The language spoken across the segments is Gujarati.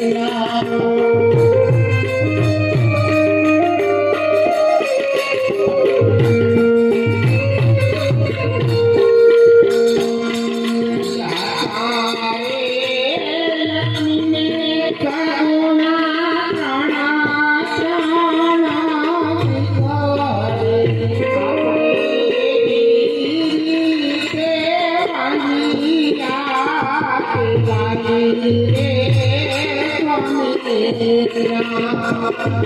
Hallelujah. હા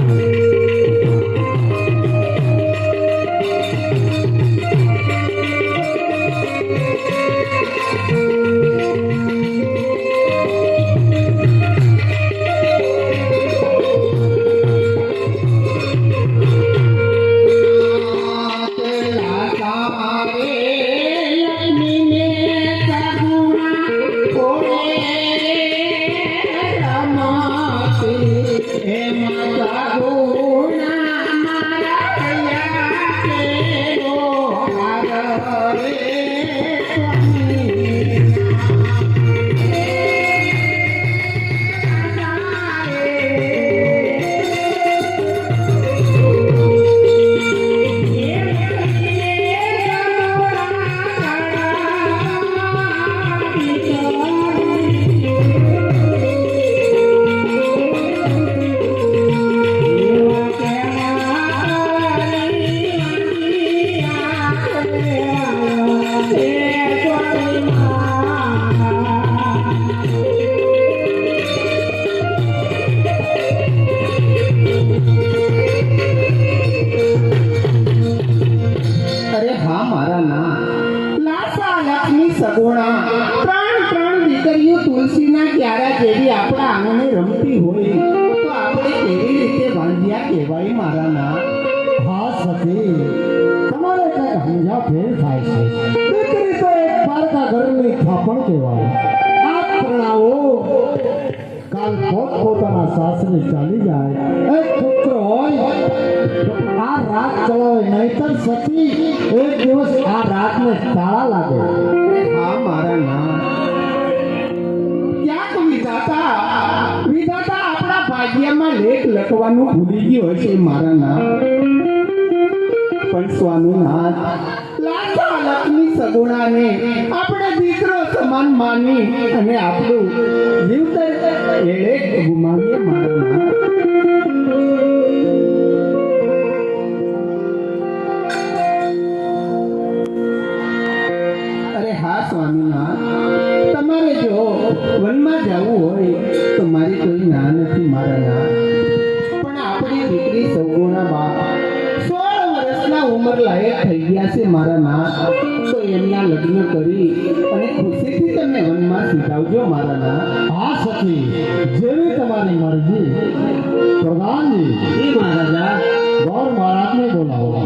મારા ના. લાસા લક્ષ્મી સગુણા. ત્રણ ત્રણ દીકરીઓ તુલસીના ક્યારા જેવી આપણા આંગણે રમતી હોય. તો આપણે કેવી રીતે વાંધ્યા કહેવાય મારા ના? હા, સખી. તમારે કઈ સમજા ફેર થાય છે. દીકરી તો એક પારકા ઘરની થાપણ કહેવાય. આ પ્રણાવો. કાલ પોત પોતાના સાસરે ચાલી જાય. એક પુત્ર હોય. રાત ચલાવે નહીતર સતી એક દિવસ આ રાતને તાળા લાગે. હા મારા ના ક્યાંક વિધાતા વિધાતા આપણા ભાગ્યમાં લેખ લખવાનું ભૂલી ગયો છે મારા ના પણ સ્વામીનાથ. લાખા લક્ષ્મી સગુણાને આપણે દીકરો સમાન માની અને આપણું જીવતર એળે ગુમાવીએ મારા ના મારા પણ આપણી દીકરી સૌગુણા સોળ વર્ષના ઉંમર લાયક થઈ ગયા છે મારા ના. તો એમના લગ્ન કરી અને ખુશીથી તમને વનમાં સીધાવજો મારા ના. હા સખી જેવી તમારી મરજી. પ્રધાનજી. જી મહારાજા ગૌર મહારાજને બોલાવે.